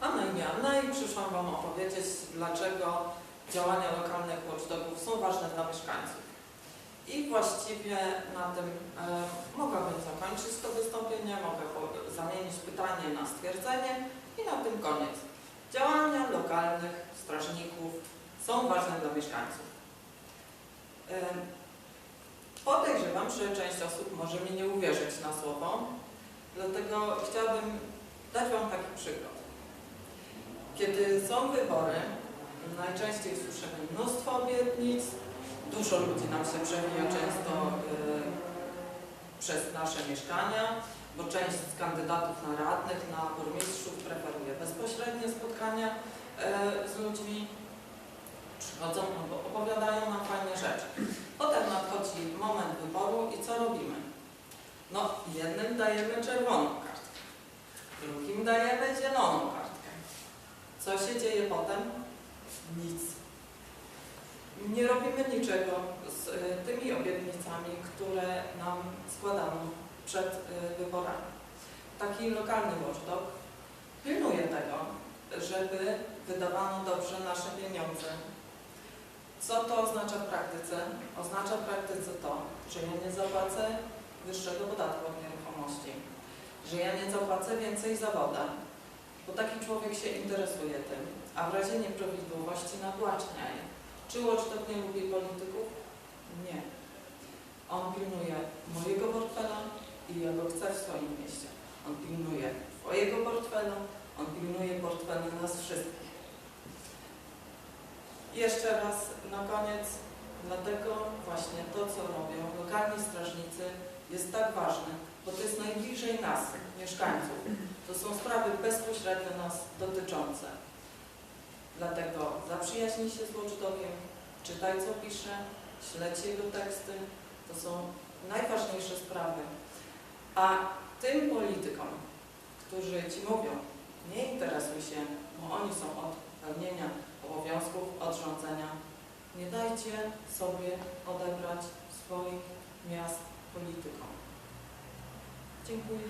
Mam na imię Anna i przyszłam Wam opowiedzieć, dlaczego działania lokalnych watchdogów są ważne dla mieszkańców. I właściwie na tym e, mogłabym zakończyć to wystąpienie, mogę zamienić pytanie na stwierdzenie i na tym koniec. Działania lokalnych strażników są ważne dla mieszkańców. E, podejrzewam, że część osób może mi nie uwierzyć na słowo, dlatego chciałabym dać Wam taki przykład. Kiedy są wybory, najczęściej słyszymy mnóstwo obietnic, dużo ludzi nam się przewija często y, przez nasze mieszkania, bo część z kandydatów na radnych, na burmistrzów preferuje bezpośrednie spotkania y, z ludźmi. Przychodzą, opo- opowiadają nam fajne rzeczy. Potem nadchodzi moment wyboru i co robimy? No, jednym dajemy czerwoną kartkę, drugim dajemy zieloną kartkę. Potem? Nic. Nie robimy niczego z y, tymi obietnicami, które nam składano przed y, wyborami. Taki lokalny watchdog pilnuje tego, żeby wydawano dobrze nasze pieniądze. Co to oznacza w praktyce? Oznacza w praktyce to, że ja nie zapłacę wyższego podatku od nieruchomości, że ja nie zapłacę więcej za wodę, bo taki człowiek się interesuje tym, a w razie nieprawidłowości nagłaśnia je. Czy Watchdog nie lubi polityków? Nie. On pilnuje mojego portfela i ja go chcę w swoim mieście. On pilnuje twojego portfela, on pilnuje portfela nas wszystkich. Jeszcze raz na koniec, dlatego właśnie to, co robią lokalni strażnicy jest tak ważne, bo to jest najbliżej nas, mieszkańców. To są sprawy bezpośrednio nas dotyczące. Dlatego zaprzyjaźnij się z Watchdogiem, czytaj co pisze, śledź jego teksty. To są najważniejsze sprawy. A tym politykom, którzy Ci mówią, nie interesuj się, bo oni są od pełnienia obowiązków, od rządzenia, nie dajcie sobie odebrać swoich miast politykom. Dziękuję.